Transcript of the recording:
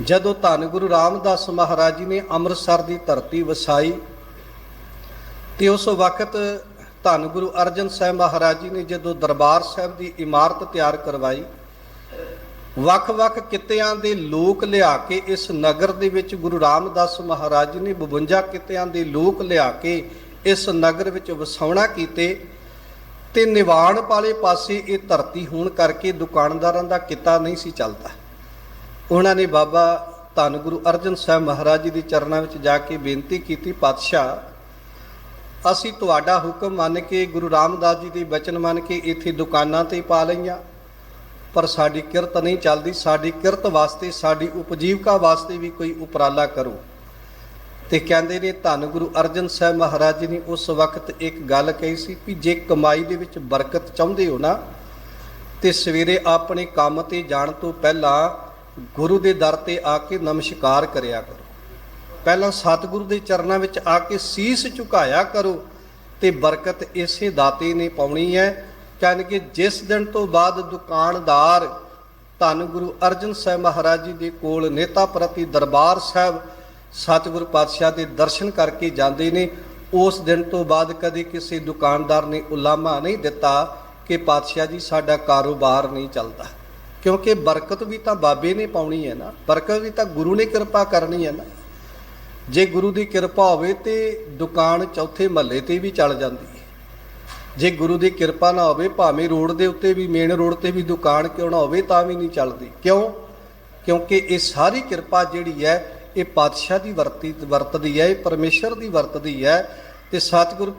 ਜਦੋਂ ਧੰਨ ਗੁਰੂ ਰਾਮਦਾਸ ਮਹਾਰਾਜ ਜੀ ਨੇ ਅੰਮ੍ਰਿਤਸਰ ਦੀ ਧਰਤੀ ਵਸਾਈ ਤੇ ਉਸ ਵਕਤ ਧੰਨ ਗੁਰੂ ਅਰਜਨ ਸਾਹਿਬ ਮਹਾਰਾਜ ਜੀ ਨੇ ਜਦੋਂ ਦਰਬਾਰ ਸਾਹਿਬ ਦੀ ਇਮਾਰਤ ਤਿਆਰ ਕਰਵਾਈ, ਵੱਖ-ਵੱਖ ਕਿੱਤਿਆਂ ਦੇ ਲੋਕ ਲਿਆ ਕੇ ਇਸ ਨਗਰ ਦੇ ਵਿੱਚ ਗੁਰੂ ਰਾਮਦਾਸ ਮਹਾਰਾਜ ਜੀ ਨੇ 52 ਕਿੱਤਿਆਂ ਦੇ ਲੋਕ ਲਿਆ ਕੇ ਇਸ ਨਗਰ ਵਿੱਚ ਵਸਾਉਣਾ ਕੀਤੇ ਤੇ ਨਿਵਾਣ ਵਾਲੇ ਪਾਸੇ ਇਹ ਧਰਤੀ ਹੋਣ ਕਰਕੇ ਦੁਕਾਨਦਾਰਾਂ ਦਾ ਕਿੱਤਾ ਨਹੀਂ ਸੀ ਚੱਲਦਾ। ਉਹਨਾਂ ਨੇ ਬਾਬਾ ਧੰਨ ਗੁਰੂ ਅਰਜਨ ਸਾਹਿਬ ਮਹਾਰਾਜ ਜੀ ਦੇ ਚਰਨਾਂ ਵਿੱਚ ਜਾ ਕੇ ਬੇਨਤੀ ਕੀਤੀ, ਪਾਤਸ਼ਾਹ, ਅਸੀਂ ਤੁਹਾਡਾ ਹੁਕਮ ਮੰਨ ਕੇ, ਗੁਰੂ ਰਾਮਦਾਸ ਜੀ ਦੇ ਬਚਨ ਮੰਨ ਕੇ ਇੱਥੇ ਦੁਕਾਨਾਂ ਤੇ ਪਾ ਲਈਆਂ, ਪਰ ਸਾਡੀ ਕਿਰਤ ਨਹੀਂ ਚੱਲਦੀ, ਸਾਡੀ ਕਿਰਤ ਵਾਸਤੇ, ਸਾਡੀ ਉਪਜੀਵਕਾ ਵਾਸਤੇ ਵੀ ਕੋਈ ਉਪਰਾਲਾ ਕਰੋ। ਤੇ ਕਹਿੰਦੇ ਨੇ, ਧੰਨ ਗੁਰੂ ਅਰਜਨ ਸਾਹਿਬ ਮਹਾਰਾਜ ਜੀ ਨੇ ਉਸ ਵਕਤ ਇੱਕ ਗੱਲ ਕਹੀ ਸੀ ਕਿ ਜੇ ਕਮਾਈ ਦੇ ਵਿੱਚ ਬਰਕਤ ਚਾਹੁੰਦੇ ਹੋ ਨਾ, ਤੇ ਸਵੇਰੇ ਆਪਣੇ ਕੰਮ ਤੇ ਜਾਣ ਤੋਂ ਪਹਿਲਾਂ ਗੁਰੂ ਦੇ ਦਰ ਤੇ ਆ ਕੇ ਨਮਸਕਾਰ ਕਰਿਆ ਕਰੋ। ਪਹਿਲਾਂ ਸਤਿਗੁਰੂ ਦੇ ਚਰਨਾਂ ਵਿੱਚ ਆ ਕੇ ਸੀਸ ਝੁਕਾਇਆ ਕਰੋ ਤੇ ਬਰਕਤ ਇਸੇ ਦਾਤੇ ਨੇ ਪਾਉਣੀ ਹੈ। ਕਹਿੰਦੇ ਕਿ ਜਿਸ ਦਿਨ ਤੋਂ ਬਾਅਦ ਦੁਕਾਨਦਾਰ ਧੰਨ ਗੁਰੂ ਅਰਜਨ ਸਾਹਿਬ ਮਹਾਰਾਜ ਜੀ ਦੇ ਕੋਲ ਨੇਤਾ ਪ੍ਰਤੀ ਦਰਬਾਰ ਸਾਹਿਬ ਸਤਿਗੁਰੂ ਪਾਤਸ਼ਾਹ ਦੇ ਦਰਸ਼ਨ ਕਰਕੇ ਜਾਂਦੇ ਨੇ, ਉਸ ਦਿਨ ਤੋਂ ਬਾਅਦ ਕਦੇ ਕਿਸੇ ਦੁਕਾਨਦਾਰ ਨੇ ਉਲਾਮਾ ਨਹੀਂ ਦਿੱਤਾ ਕਿ ਪਾਤਸ਼ਾਹ ਜੀ ਸਾਡਾ ਕਾਰੋਬਾਰ ਨਹੀਂ ਚੱਲਦਾ। ਕਿਉਂਕਿ ਬਰਕਤ ਵੀ ਤਾਂ ਬਾਬੇ ਨੇ ਪਾਉਣੀ ਹੈ ਨਾ, ਬਰਕਤ ਵੀ ਤਾਂ ਗੁਰੂ ਨੇ ਕਿਰਪਾ ਕਰਨੀ ਹੈ ਨਾ। ਜੇ ਗੁਰੂ ਦੀ ਕਿਰਪਾ ਹੋਵੇ ਤੇ ਦੁਕਾਨ ਚੌਥੇ ਮਹੱਲੇ ਤੇ ਵੀ ਚੱਲ ਜਾਂਦੀ ਹੈ। ਜੇ ਗੁਰੂ ਦੀ ਕਿਰਪਾ ਨਾ ਹੋਵੇ, ਭਾਵੇਂ ਰੋਡ ਦੇ ਉੱਤੇ ਵੀ, ਮੇਨ ਰੋਡ ਤੇ ਵੀ ਦੁਕਾਨ ਕਿਉਂ ਨਾ ਹੋਵੇ, ਤਾਂ ਵੀ ਨਹੀਂ ਚੱਲਦੀ। ਕਿਉਂ? ਕਿਉਂਕਿ ਇਹ ਸਾਰੀ ਕਿਰਪਾ ਜਿਹੜੀ ਹੈ, ਇਹ ਪਾਤਸ਼ਾਹ ਦੀ ਵਰਤੀ, ਵਰਤਦੀ ਹੈ, ਇਹ ਪਰਮੇਸ਼ਰ ਦੀ ਵਰਤਦੀ ਹੈ ਤੇ ਸਤਿਗੁਰੂ